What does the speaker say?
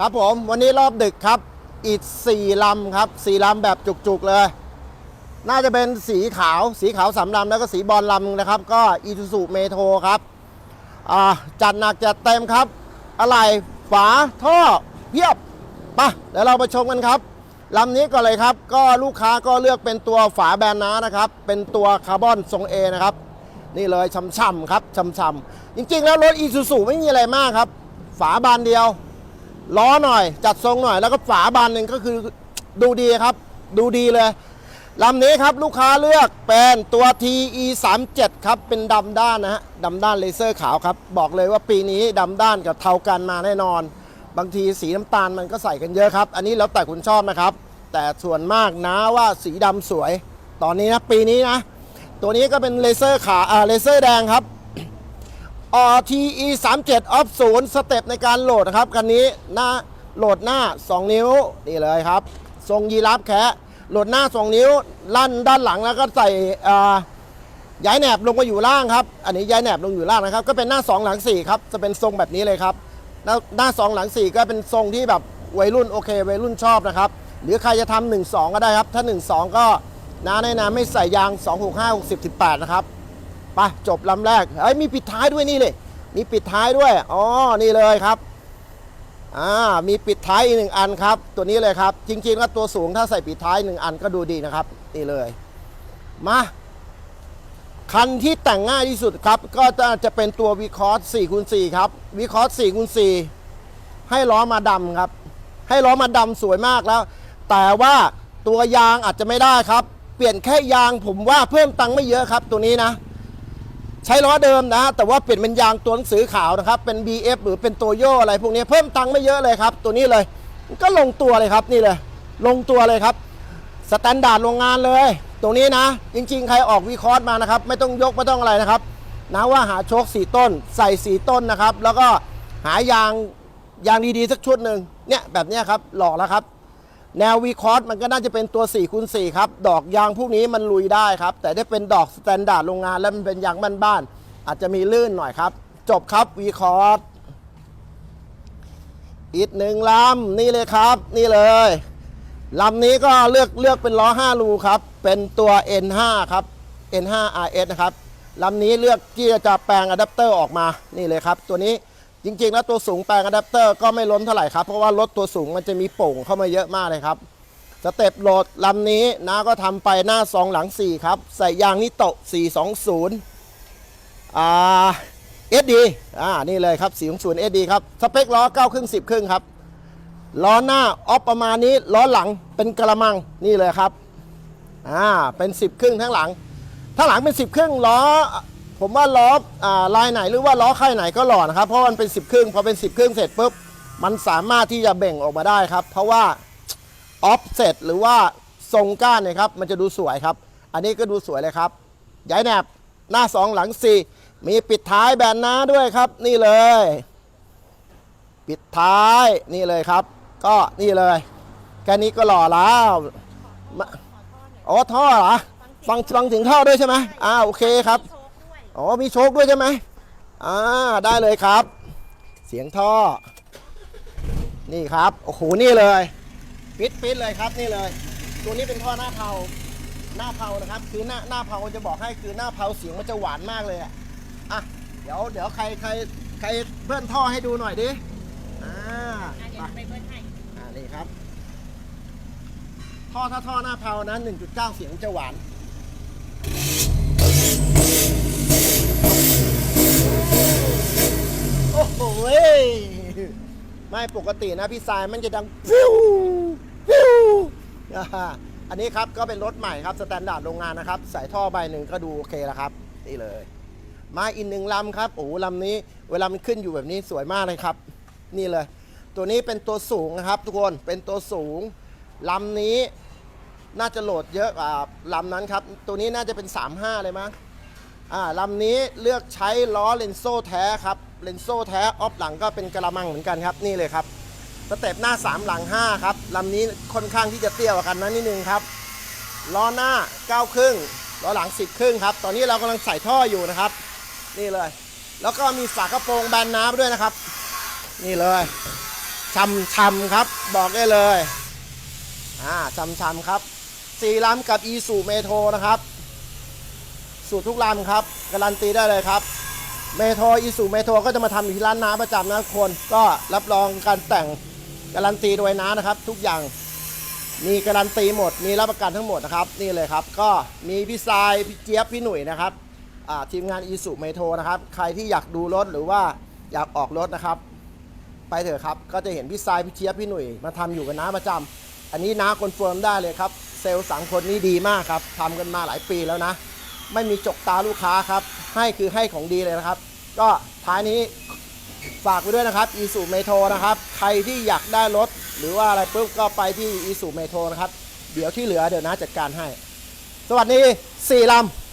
ครับผมวันนี้รอบดึกครับ อีกสี่ลำครับสี่ลำแบบจุกๆเลย น่าจะเป็นสีขาวสีขาวสามลำแล้วก็สีบอลลำนะครับ ก็อี u ู u เมโทครับอ่าจัดหนักจัดเต็มครับ อะไรฝาท่อเพียบปะเดี๋ยวเราไปชมกันครับลำนี้ก่อนเลยครับ ก็ลูกค้าก็เลือกเป็นตัวฝาแบนน้านะครับ เป็นตัวคาร์บอนทรง A นะครับ นี่เลยช่ำๆครับช่ำๆจริงๆ แล้วรถอีซูซูไม่มีอะไรมากครับ ฝาบานเดียว ล้อหน่อย จัดทรงหน่อย แล้วก็ฝาบานหนึ่งก็คือดูดีครับ ดูดีเลยลำนี้ครับลูกค้าเลือกเป็นตัว TE 3 7ครับ เป็นดำด้านนะฮะดำด้านเลเซอร์ขาวครับ บอกเลยว่าปีนี้ดำด้านกับเทากันมาแน่นอน บางทีสีน้ำตาลมันก็ใส่กันเยอะครับ อันนี้แล้วแต่คุณชอบนะครับ แต่ส่วนมากนะว่าสีดำสวย ตอนนี้นะปีนี้นะ ตัวนี้ก็เป็นเลเซอร์ขาอ่าเลเซอร์แดงครับ RTE 3 7 Off 0สเต็ปในการโหลดนะครับคันนี้หน้าโหลดหน้า 2 นิ้วนี่เลยครับ ทรงยีราฟแคะโหลดหน้า 2 นิ้ว ลั่นด้านหลังแล้วก็ใส่ย้ายแหนบลงมาอยู่ล่างครับ อันนี้ย้ายแหนบลงอยู่ล่างนะครับ ก็เป็นหน้า 2 หลัง 4 ครับ จะเป็นทรงแบบนี้เลยครับหน้าหน้า2หลัง 4 ก็เป็นทรงที่แบบวัยรุ่นโอเควัยรุ่นชอบนะครับ หรือใครจะทำ1 2 ก็ได้ครับ ถ้า 1 2 ก็น้าแนะนำไม่ใส่ยาง 265 60 18 นะครับ ไปจบลำแรกเฮ้ยมีปิดท้ายด้วยนี่เลยมีปิดท้ายด้วยอ๋อนี่เลยครับอ่ามีปิดท้ายอีกหนึ่งอันครับ ตัวนี้เลยครับ จริงๆแล้วตัวสูงถ้าใส่ปิดท้ายหนึ่งอันก็ดูดีนะครับนี่เลยมาคันที่แต่งง่ายที่สุดครับ ก็จะเป็นตัววีคอร์ส4คูณ4ครับวีคอร์ส4คูณ4ให้ล้อมาดำครับ ให้ล้อมาดำสวยมากแล้ว แต่ว่าตัวยางอาจจะไม่ได้ครับ เปลี่ยนแค่ยางผมว่าเพิ่มตังค์ไม่เยอะครับตัวนี้นะ ใช้ล้อเดิมนะ แต่ว่าเปลี่ยนเป็นยางตัวหนังสือขาวนะครับ เป็น BF หรือเป็นโตโยอะไรพวกนี้เพิ่มตังค์ไม่เยอะเลยครับ ตัวนี้เลยก็ลงตัวเลยครับนี่เลย ลงตัวเลยครับสแตนดาร์ดโรงงานเลย ตรงนี้นะ จริงๆ ใครออกวีคอร์สมานะครับ ไม่ต้องยกไม่ต้องอะไรนะครับนะว่าหาโชคสี่ต้น ใส่สีต้นนะครับ แล้วก็หายางยางดีๆสักชุดหนึ่งเนี่ยแบบเนี้ยครับหล่อแล้วครับ แนววีคอร์สมันก็น่าจะเป็นตัว4คูณ4ครับ ดอกยางพวกนี้มันลุยได้ครับ แต่ถ้าเป็นดอกสแตนดาร์ดโรงงานแล้วมันเป็นยางบ้านๆอาจจะมีลื่นหน่อยครับ จบครับวีคอร์สอีกหนึ่งลำนี่เลยครับ นี่เลยลำนี้ก็เลือกเลือกเป็นล้อ 5 รูครับ เป็นตัว N5 ครับ N5 RS นะครับลำนี้เลือกที่จะแปลงอะแดปเตอร์ออกมานี่เลยครับ ตัวนี้ จริงๆแล้วตัวสูงแปลงอะแดปเตอร์ก็ไม่ล้นเท่าไหร่ครับ เพราะว่ารถตัวสูงมันจะมีโป่งเข้ามาเยอะมากเลยครับสเต็ปโหลดลำนี้นะก็ทำไปหน้า2หลัง 4 ครับ ใส่ยางนิโตะ 420อ่า SD อ่านี่เลยครับ 420 SD ครับ สเปคล้อ9ครึ่ง10 ครึ่งครับ ล้อหน้าออฟประมาณนี้ล้อหลังเป็นกระมังนี่เลยครับอ่าเป็น 10 ครึ่งทั้งหลังถ้าหลังเป็น 10 ครึ่งล้อ ผมว่าล้ออ่าลายไหนหรือว่าล้อค่ายไหนก็หล่อนะครับ เพราะมันเป็น 10 ครึ่งพอเป็น 10 ครึ่งเสร็จปุ๊บมันสามารถที่จะเบ่งออกมาได้ครับ เพราะว่าออฟเซตหรือว่าทรงก้านเนี่ยครับมันจะดูสวยครับ อันนี้ก็ดูสวยเลยครับย้ายแหนบหน้า 2 หลัง 4 มีปิดท้ายแบนหน้าด้วยครับ นี่เลย ปิดท้ายนี่เลยครับ ก็นี่เลย แค่นี้ก็หล่อแล้วมาอ๋อท่อเหรอฟังฟังถึงท่อด้วยใช่ไหมอ่าโอเคครับ อ๋อมีโชคด้วยใช่ไหมอ่าได้เลยครับ เสียงท่อ นี่ครับโอ้โหนี่เลยปิดปิดเลยครับนี่เลย ตัวนี้เป็นท่อหน้าเผาหน้าเผานะครับ คือหน้าหน้าเผาจะบอกให้คือหน้าเผาเสียงมันจะหวานมากเลยอะอะเดี๋ยวเดี๋ยวใครใครใครเบิ้ลท่อให้ดูหน่อยดิอ่าอะเดี๋ยวไปไปเบิ้ลให้อ่านี่ครับ ท่อถ้าท่อหน้าเผานะ1.9 เสียงจะหวาน โหไม่ปกตินะพี่สายมันจะดังฟิวฟิวอันนี้ครับก็เป็นรถใหม่ครับสแตนดาร์ดโรงงานนะครับใส่ท่อใบหนึ่งก็ดูโอเคแล้วครับ นี่เลย มาอีกหนึ่งลำครับโอ้ลำนี้ เวลามันขึ้นอยู่แบบนี้สวยมากเลยครับ นี่เลย ตัวนี้เป็นตัวสูงนะครับ ทุกคนเป็นตัวสูงลำนี้น่าจะโหลดเยอะกว่าลำนั้นครับ ตัวนี้น่าจะเป็น 35 เลยมั้งอ่าลำนี้เลือกใช้ล้อเลนโซ่แท้ครับ เลนโซ่แท้ออฟหลังก็เป็นกระมังเหมือนกันครับนี่เลยครับสเต็ปหน้า 3 หลัง 5 ครับลำนี้ค่อนข้างที่จะเตี้ยกว่ากันนะนิดนึงครับล้อหน้า9ครึ่งล้อหลัง 10 ครึ่งครับ ตอนนี้เรากำลังใส่ท่ออยู่นะครับ นี่เลย แล้วก็มีฝากระโปรงแบนน้ำด้วยนะครับ นี่เลยช่ำช่ำครับ บอกได้เลยอ่าช่ำช่ำครับสี่ลำกับอีสูเมโทรนะครับ สูตรทุกลำครับ การันตีได้เลยครับ เมโทรอีสูเมโทรก็จะมาทำอยู่ที่ร้านน้าประจำนะทุกคนก็รับรองการแต่งการันตีโดยน้านะครับ ทุกอย่างมีการันตีหมด มีรับประกันทั้งหมดนะครับ นี่เลยครับ ก็มีพี่ทรายพี่เจี๊ยบพี่หนุ่ยนะครับทีมงานอีสุเมโทรนะครับ ใครที่อยากดูรถหรือว่าอยากออกรถนะครับ ไปเถอะครับ ก็จะเห็นพี่ทรายพี่เจี๊ยบพี่หนุ่ยมาทำอยู่กับน้าประจำอันนี้น้าคอนเฟิร์มได้เลยครับ เซลล์สังคนนี้ดีมากครับทำกันมาหลายปีแล้วนะ ไม่มีจกตาลูกค้าครับ ให้คือให้ของดีเลยนะครับ ก็ท้ายนี้ฝากไว้ด้วยนะครับอีสูเมโทรนะครับ ใครที่อยากได้รถ หรือว่าอะไรปุ๊บก็ไปที่อีสูเมโทรนะครับ เดี๋ยวที่เหลือเดี๋ยวน้าจัดการให้ สวัสดีสี่ลำ